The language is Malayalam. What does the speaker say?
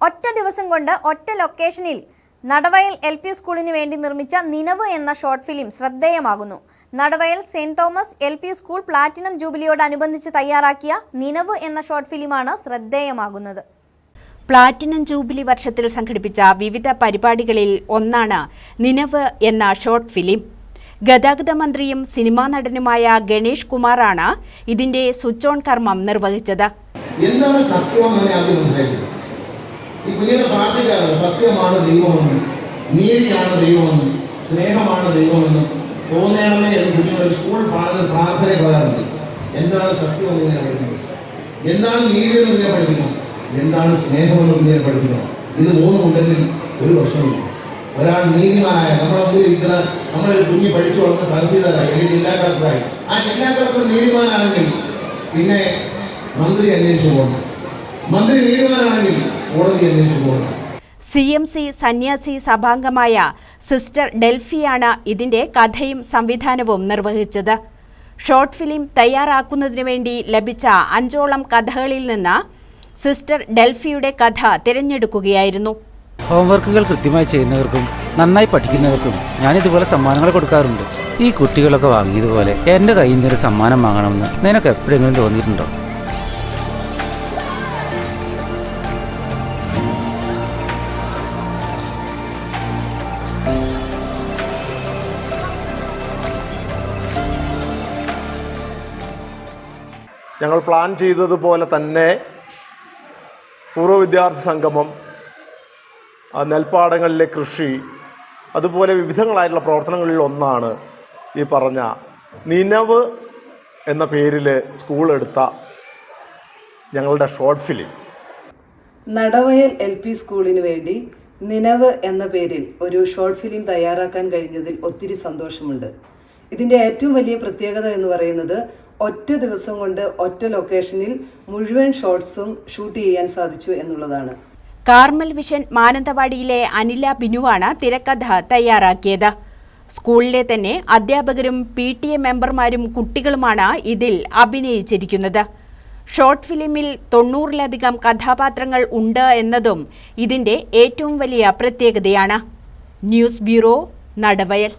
ഒറ്റ ദിവസം കൊണ്ട് ഒറ്റ ലൊക്കേഷനിൽ നടവയൽ എൽ പി സ്കൂളിന് വേണ്ടി നിർമ്മിച്ച നിനവ് എന്ന short film ശ്രദ്ധേയമാകുന്നു. Nadavayal saint Thomas L P school platinum ജൂബിലിയോടനുബന്ധിച്ച് തയ്യാറാക്കിയ നിനവ് എന്ന ഷോർട്ട് ഫിലിമാണ് ശ്രദ്ധേയമാകുന്നത്. പ്ലാറ്റിനം ജൂബിലി വർഷത്തിൽ സംഘടിപ്പിച്ച വിവിധ പരിപാടികളിൽ ഒന്നാണ് നിനവ് എന്ന ഷോർട്ട് ഫിലിം. ഗതാഗത മന്ത്രിയും സിനിമാ നടനുമായ ഗണേഷ് കുമാറാണ് ഇതിന്റെ സ്വിച്ച് ഓൺ കർമ്മം നിർവഹിച്ചത്. എന്താണ് മനസ്സിലാക്കുന്നത് ഈ കുഞ്ഞിനെ പ്രാർത്ഥിക്കാറ് സത്യമാണ് ദൈവമെന്നും നീതിയാണ് ദൈവമെന്നും സ്നേഹമാണ് ദൈവമെന്നും തോന്നേണമേ എന്ന് കുഞ്ഞുങ്ങൾ സ്കൂൾ പാടുന്ന പ്രാർത്ഥന പറയാറുണ്ട്. എന്താണ് സത്യം എന്ന് ഞാൻ പഠിക്കുന്നത് എന്താണ് നീതി എന്ന് ഞാൻ പഠിക്കുന്നു എന്താണ് സ്നേഹമെന്ന് ഞാൻ പഠിക്കുന്നു ഇത് മൂന്ന് ഉണ്ടെങ്കിൽ ഒരു വർഷമില്ല ഒരാൾ നീതിമാനായ നമ്മുടെ മുമ്പിൽ ഇരിക്കുന്ന നമ്മളൊരു കുഞ്ഞ് പഠിച്ചു വളർന്ന തഹസീൽദാരായി അല്ലെങ്കിൽ ജില്ലാ കളക്ടറായി. ആ ജില്ലാ നീതിമാനാണെങ്കിൽ പിന്നെ മന്ത്രി അന്വേഷിച്ചു പോകണം. മന്ത്രി നീതിമാനാണെങ്കിൽ കോടതി സി എം സി സന്യാസി സഭാംഗമായ സിസ്റ്റർ ഡെൽഫിയാണ് ഇതിന്റെ കഥയും സംവിധാനവും നിർവഹിച്ചത്. ഷോർട്ട് ഫിലിം തയ്യാറാക്കുന്നതിനു വേണ്ടി ലഭിച്ച അഞ്ചോളം കഥകളിൽ നിന്ന് സിസ്റ്റർ ഡെൽഫിയുടെ കഥ തിരഞ്ഞെടുക്കുകയായിരുന്നു. ഹോംവർക്കുകൾ കൃത്യമായി ചെയ്യുന്നവർക്കും നന്നായി പഠിക്കുന്നവർക്കും ഞാൻ ഇതുപോലെ സമ്മാനങ്ങൾ കൊടുക്കാറുണ്ട്. ഈ കുട്ടികളൊക്കെ വാങ്ങിയതുപോലെ എന്റെ കയ്യിൽ ഒരു സമ്മാനം വാങ്ങണമെന്ന് നിനക്ക് എപ്പോഴെങ്കിലും തോന്നിയിട്ടുണ്ടോ? ഞങ്ങൾ പ്ലാൻ ചെയ്തതുപോലെ തന്നെ പൂർവ വിദ്യാർത്ഥി സംഗമം നെൽപ്പാടങ്ങളിലെ കൃഷി അതുപോലെ വിവിധങ്ങളായിട്ടുള്ള പ്രവർത്തനങ്ങളിൽ ഒന്നാണ് ഈ പറഞ്ഞ നിനവ് എന്ന പേരിൽ സ്കൂൾ എടുത്ത ഞങ്ങളുടെ short film Nadavayal L P സ്കൂളിന് വേണ്ടി നിനവ് എന്ന പേരിൽ ഒരു ഷോർട്ട് ഫിലിം തയ്യാറാക്കാൻ കഴിഞ്ഞതിൽ ഒത്തിരി സന്തോഷമുണ്ട്. ഇതിന്റെ ഏറ്റവും വലിയ പ്രത്യേകത എന്ന് പറയുന്നത് ഒറ്റ ദിവസം കൊണ്ട് ഒറ്റ ലൊക്കേഷനിൽ മുഴുവൻ ഷോർട്സും ഷൂട്ട് ചെയ്യാൻ സാധിച്ചു എന്നുള്ളതാണ്. കാർമൽ വിഷൻ മാനന്തവാടിയിലെ അനില ബിനുവാണ് തിരക്കഥ തയ്യാറാക്കിയത്. സ്കൂളിലെ തന്നെ അധ്യാപകരും പി ടി എ മെമ്പർമാരും കുട്ടികളുമാണ് ഇതിൽ അഭിനയിച്ചിരിക്കുന്നത്. ഷോർട്ട് ഫിലിമിൽ തൊണ്ണൂറിലധികം കഥാപാത്രങ്ങൾ ഉണ്ട് എന്നതും ഇതിന്റെ ഏറ്റവും വലിയ പ്രത്യേകതയാണ്. News bureau Nadavayal.